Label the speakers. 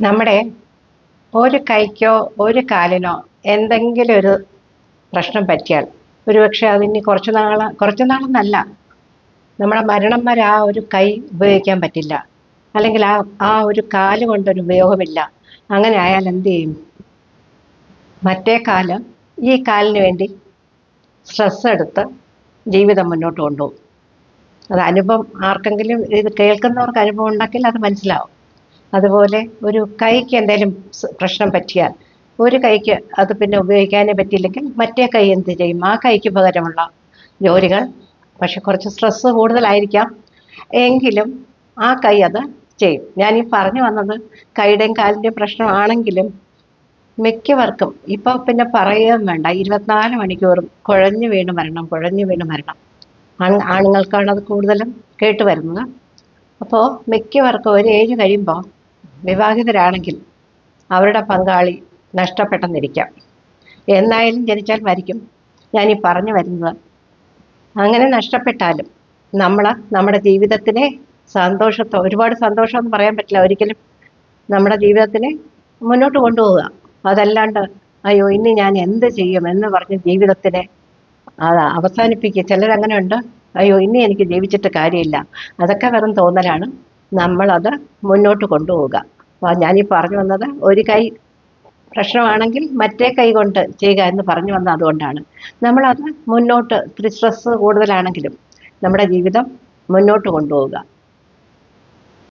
Speaker 1: നമ്മുടെ ഒരു കൈക്കോ ഒരു കാലിനോ എന്തെങ്കിലും ഒരു പ്രശ്നം പറ്റിയാൽ ഒരുപക്ഷെ അതിന് കുറച്ച് നാൾ കുറച്ച് നാളെന്നല്ല നമ്മുടെ മരണം വരെ ആ ഒരു കൈ ഉപയോഗിക്കാൻ പറ്റില്ല. അല്ലെങ്കിൽ ആ ആ ഒരു കാൽ കൊണ്ടൊരു ഉപയോഗമില്ല. അങ്ങനെ ആയാൽ എന്ത് ചെയ്യും? മറ്റേ കാൽ ഈ കാലിന് വേണ്ടി സ്ട്രെസ് എടുത്ത് ജീവിതം മുന്നോട്ട് കൊണ്ടുപോകും. അത് അനുഭവം ആർക്കെങ്കിലും ഇത് കേൾക്കുന്നവർക്ക് അനുഭവം ഉണ്ടെങ്കിൽ അത് മനസ്സിലാവും. അതുപോലെ ഒരു കൈക്ക് എന്തെങ്കിലും പ്രശ്നം പറ്റിയാൽ ഒരു കൈക്ക് അത് പിന്നെ ഉപയോഗിക്കാനേ പറ്റിയില്ലെങ്കിൽ മറ്റേ കൈ എന്ത് ചെയ്യും? ആ കൈക്ക് പകരമുള്ള ജോലികൾ പക്ഷെ കുറച്ച് സ്ട്രെസ്സ് കൂടുതലായിരിക്കാം. എങ്കിലും ആ കൈ അത് ചെയ്യും. ഞാൻ ഈ പറഞ്ഞു വന്നത് കൈയുടെയും കാലിന്റെയും പ്രശ്നമാണെങ്കിലും മിക്കവർക്കും ഇപ്പോൾ പിന്നെ പറയുകയും വേണ്ട. ഇരുപത്തിനാല് മണിക്കൂറും കുഴഞ്ഞു വീണ് മരണം കുഴഞ്ഞു വീണ് മരണം. ആണ് ആണുങ്ങൾക്കാണ് അത് കൂടുതലും കേട്ട് വരുന്നത്. അപ്പോൾ മിക്കവർക്കും ഒരു ഏജ് കഴിയുമ്പോൾ വിവാഹിതരാണെങ്കിൽ അവരുടെ പങ്കാളി നഷ്ടപ്പെട്ടെന്നിരിക്കാം. എന്നായാലും ജനിച്ചാൽ മരിക്കും. ഞാൻ ഞാനീ പറഞ്ഞു വരുന്നത് അങ്ങനെ നഷ്ടപ്പെട്ടാലും നമ്മൾ നമ്മുടെ ജീവിതത്തിനെ സന്തോഷത്തോ ഒരുപാട് സന്തോഷം എന്ന് പറയാൻ പറ്റില്ല. ഒരിക്കലും നമ്മുടെ ജീവിതത്തിനെ മുന്നോട്ട് കൊണ്ടുപോവുക. അതല്ലാണ്ട് അയ്യോ ഇനി ഞാൻ എന്ത് ചെയ്യും? എന്ന് പറഞ്ഞ് ജീവിതത്തിനെ അത് അവസാനിപ്പിക്കുക. ചിലരങ്ങനെ ഉണ്ട് അയ്യോ ഇനി എനിക്ക് ജീവിച്ചിട്ട് കാര്യമില്ല. അതൊക്കെ വെറും തോന്നലാണ് നമ്മളത് മുന്നോട്ട് കൊണ്ടുപോവുക. ഞാനീ പറഞ്ഞു വന്നത് ഒരു കൈ പ്രശ്നമാണെങ്കിൽ മറ്റേ കൈ കൊണ്ട് ചെയ്യുക എന്ന് പറഞ്ഞു വന്നത് അതുകൊണ്ടാണ്. നമ്മളത് മുന്നോട്ട് ഇത്തിരി സ്ട്രെസ് കൂടുതലാണെങ്കിലും നമ്മുടെ ജീവിതം മുന്നോട്ട് കൊണ്ടുപോവുക.